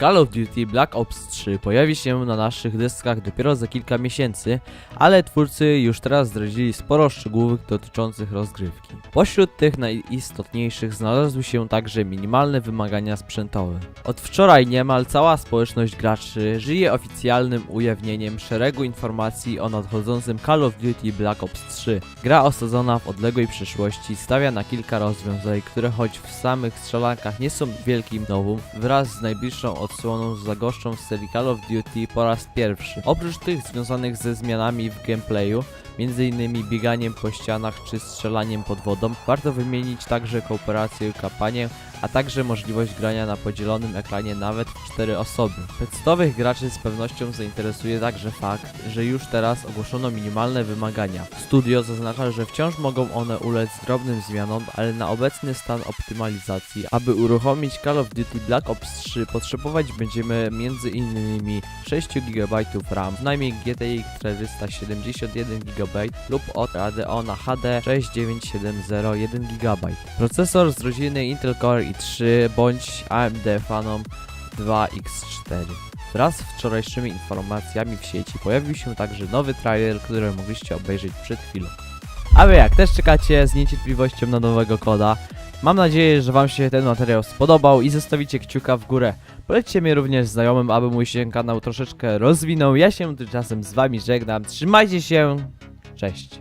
Call of Duty Black Ops 3 pojawi się na naszych dyskach dopiero za kilka miesięcy, ale twórcy już teraz zdradzili sporo szczegółów dotyczących rozgrywki. Pośród tych najistotniejszych znalazły się także minimalne wymagania sprzętowe. Od wczoraj niemal cała społeczność graczy żyje oficjalnym ujawnieniem szeregu informacji o nadchodzącym Call of Duty Black Ops 3. Gra osadzona w odległej przyszłości stawia na kilka rozwiązań, które choć w samych strzelankach nie są wielkim nowum, wraz z najbliższą odsłoną zagoszczą w serii Call of Duty po raz pierwszy. Oprócz tych związanych ze zmianami w gameplayu, m.in. bieganiem po ścianach czy strzelaniem pod wodą, warto wymienić także kooperację i kampanię, a także możliwość grania na podzielonym ekranie nawet w 4 osoby. Podstawowych graczy z pewnością zainteresuje także fakt, że już teraz ogłoszono minimalne wymagania. Studio zaznacza, że wciąż mogą one ulec drobnym zmianom, ale na obecny stan optymalizacji, aby uruchomić Call of Duty Black Ops 3 potrzebować będziemy m.in. 6 GB RAM, najmniej GTX 471 GB lub od Radeona HD 6970 1 GB. Procesor z rodziny Intel Core i3 bądź AMD Phenom 2X4. Wraz z wczorajszymi informacjami w sieci pojawił się także nowy trailer, który mogliście obejrzeć przed chwilą. A wy jak też czekacie z niecierpliwością na nowego koda? Mam nadzieję, że wam się ten materiał spodobał i zostawicie kciuka w górę. Polećcie mnie również znajomym, aby mój się kanał troszeczkę rozwinął. Ja się tymczasem z wami żegnam. Trzymajcie się. Cześć.